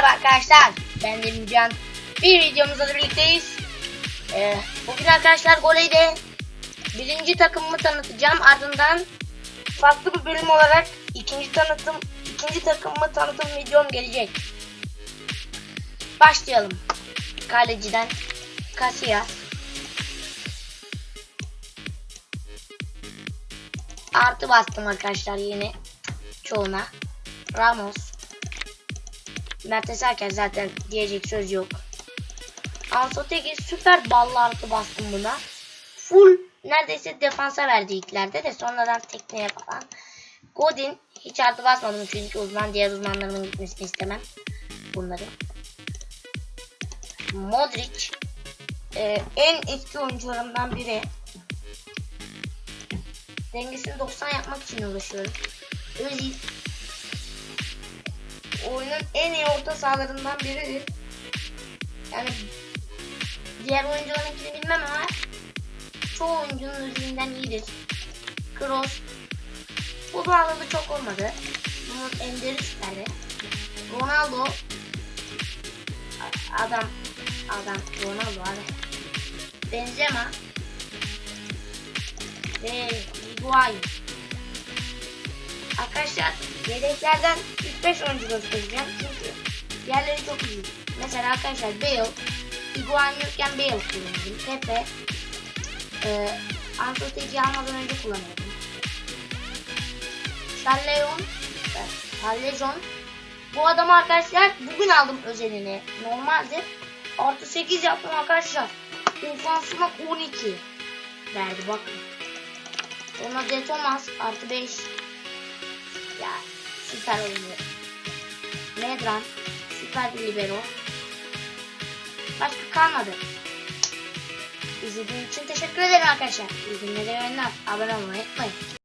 Merhaba arkadaşlar. Ben Demircan. Bir videomuzda da birlikteyiz. Ee, bugün arkadaşlar Goley'de birinci takımımı tanıtacağım. Ardından farklı bir bölüm olarak ikinci tanıtım ikinci takımımı tanıtım videom gelecek. Başlayalım. Kaleciden Casillas. Artı bastım arkadaşlar yine çoğuna. Ramos. Mertes Erken zaten diyecek söz yok. Ansotegi süper ballı artı bastım buna. Full neredeyse defansa verdi ilklerde de sonradan tekneye falan. Godin hiç artı basmadım çünkü uzman diğer uzmanlarımın gitmesini istemem. Bunları. Modric e, en eski oyuncularımdan biri. Dengesini 90 yapmak için uğraşıyorum. Özil oyunun en iyi orta sahalarından biridir. Yani diğer oyuncularınkini bilmem ama çoğu oyuncunun özünden iyidir. Kroos bu bağladı çok olmadı. Bunun enderi süperdi. Ronaldo adam adam Ronaldo abi. Benzema ve Higuain. Arkadaşlar yedeklerden 3-5 oyuncu göstereceğim çünkü diğerleri çok iyi. Mesela arkadaşlar Bale, Higuain yokken Bale kullanıyordum. Pepe, e, Antoteki'yi almadan önce kullanıyordum. Charleon, Charlejon. Bu adamı arkadaşlar bugün aldım özelini. Normalde artı 8 yaptım arkadaşlar. Ofansıma 12 verdi bakın. Ona De Thomas artı 5 ya süper oynuyor. Medran süper bir libero. Başka kalmadı. İzlediğiniz için teşekkür ederim arkadaşlar. İyi günler, iyi oyunlar. Abone olmayı unutmayın.